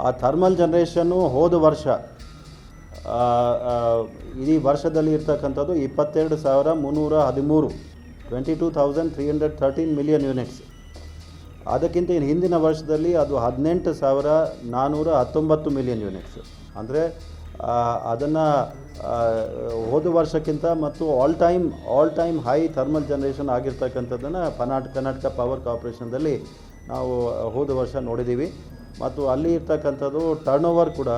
ಆ thermal generation ಹೋದ ವರ್ಷ ಇಡೀ ವರ್ಷದಲ್ಲಿ ಇರ್ತಕ್ಕಂಥದ್ದು ಇಪ್ಪತ್ತೆರಡು ಸಾವಿರ ಮುನ್ನೂರ ಹದಿಮೂರು twenty two thousand three hundred thirteen million units ಅದಕ್ಕಿಂತ ಇನ್ನು ಹಿಂದಿನ ವರ್ಷದಲ್ಲಿ ಅದು ಹದಿನೆಂಟು ಸಾವಿರ ನಾನ್ನೂರ ಹತ್ತೊಂಬತ್ತು ಮಿಲಿಯನ್ ಯೂನಿಟ್ಸ್ ಅಂದರೆ ಅದನ್ನು ಹೋದ ವರ್ಷಕ್ಕಿಂತ ಮತ್ತು all time all time high thermal generation ಆಗಿರ್ತಕ್ಕಂಥದ್ದನ್ನು ಪನಾಟ್ ಕರ್ನಾಟಕ ಪವರ್ ಕಾರ್ಪೊರೇಷನ್ದಲ್ಲಿ ನಾವು ಹೋದ ವರ್ಷ ನೋಡಿದ್ದೀವಿ ಮತ್ತು ಅಲ್ಲಿ ಇರ್ತಕ್ಕಂಥದ್ದು ಟರ್ನ್ ಓವರ್ ಕೂಡ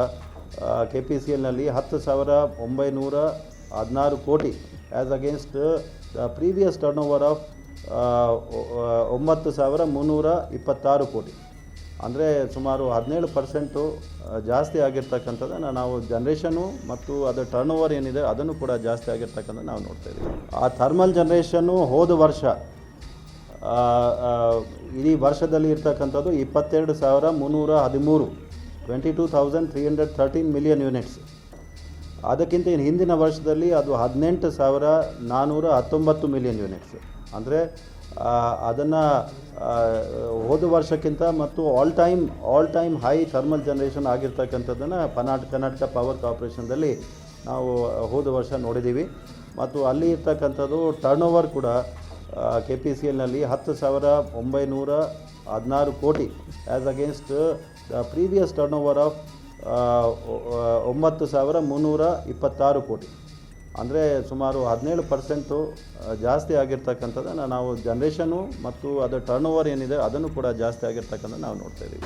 ಕೆ ಪಿ ಸಿ ಎಲ್ನಲ್ಲಿ ಹತ್ತು ಸಾವಿರ ಒಂಬೈನೂರ ಹದಿನಾರು ಕೋಟಿ as against the previous turnover of ಒಂಬತ್ತು ಸಾವಿರ ಮುನ್ನೂರ ಇಪ್ಪತ್ತಾರು ಕೋಟಿ. ಅಂದರೆ ಸುಮಾರು ಹದಿನೇಳು ಪರ್ಸೆಂಟು ಜಾಸ್ತಿ ಆಗಿರ್ತಕ್ಕಂಥದ್ದನ್ನು ನಾವು ಜನ್ರೇಷನು ಮತ್ತು ಅದರ ಟರ್ನ್ ಓವರ್ ಏನಿದೆ ಅದನ್ನು ಕೂಡ ಜಾಸ್ತಿ ಆಗಿರ್ತಕ್ಕಂಥ ನಾವು ನೋಡ್ತಾ ಇದ್ದೀವಿ. ಆ ಥರ್ಮಲ್ ಜನ್ರೇಷನ್ನು ಹೋದ ವರ್ಷ ಇಡೀ ವರ್ಷದಲ್ಲಿ ಇರ್ತಕ್ಕಂಥದ್ದು ಇಪ್ಪತ್ತೆರಡು ಸಾವಿರ ಮುನ್ನೂರ ಹದಿಮೂರು twenty two thousand three hundred thirteen million units ಅದಕ್ಕಿಂತ ಇನ್ನು ಹಿಂದಿನ ವರ್ಷದಲ್ಲಿ ಅದು ಹದಿನೆಂಟು ಸಾವಿರ ನಾನ್ನೂರ ಹತ್ತೊಂಬತ್ತು ಮಿಲಿಯನ್ ಯೂನಿಟ್ಸ್ ಅಂದರೆ ಅದನ್ನು ಹೋದ ವರ್ಷಕ್ಕಿಂತ ಮತ್ತು all time all time high thermal generation ಆಗಿರ್ತಕ್ಕಂಥದ್ದನ್ನು ಪನಾಟ್ ಕರ್ನಾಟಕ ಪವರ್ ಕಾರ್ಪೊರೇಷನ್ದಲ್ಲಿ ನಾವು ಹೋದ ವರ್ಷ ನೋಡಿದ್ದೀವಿ ಮತ್ತು ಅಲ್ಲಿ ಇರ್ತಕ್ಕಂಥದ್ದು ಟರ್ನ್ ಓವರ್ ಕೂಡ ಕೆ ಪಿ ಸಿ ಎಲ್ನಲ್ಲಿ ಹತ್ತು ಸಾವಿರ ಒಂಬೈನೂರ ಹದಿನಾರು ಕೋಟಿ as against the previous turnover of ಒಂಬತ್ತು ಸಾವಿರ ಮುನ್ನೂರ ಇಪ್ಪತ್ತಾರು ಕೋಟಿ. ಅಂದರೆ ಸುಮಾರು ಹದಿನೇಳು ಪರ್ಸೆಂಟು ಜಾಸ್ತಿ ಆಗಿರ್ತಕ್ಕಂಥದ್ದನ್ನು ನಾವು ಜನ್ರೇಷನು ಮತ್ತು ಅದರ ಟರ್ನ್ ಓವರ್ ಏನಿದೆ ಅದನ್ನು ಕೂಡ ಜಾಸ್ತಿ ಆಗಿರ್ತಕ್ಕಂಥ ನಾವು ನೋಡ್ತಾ ಇದ್ದೀವಿ.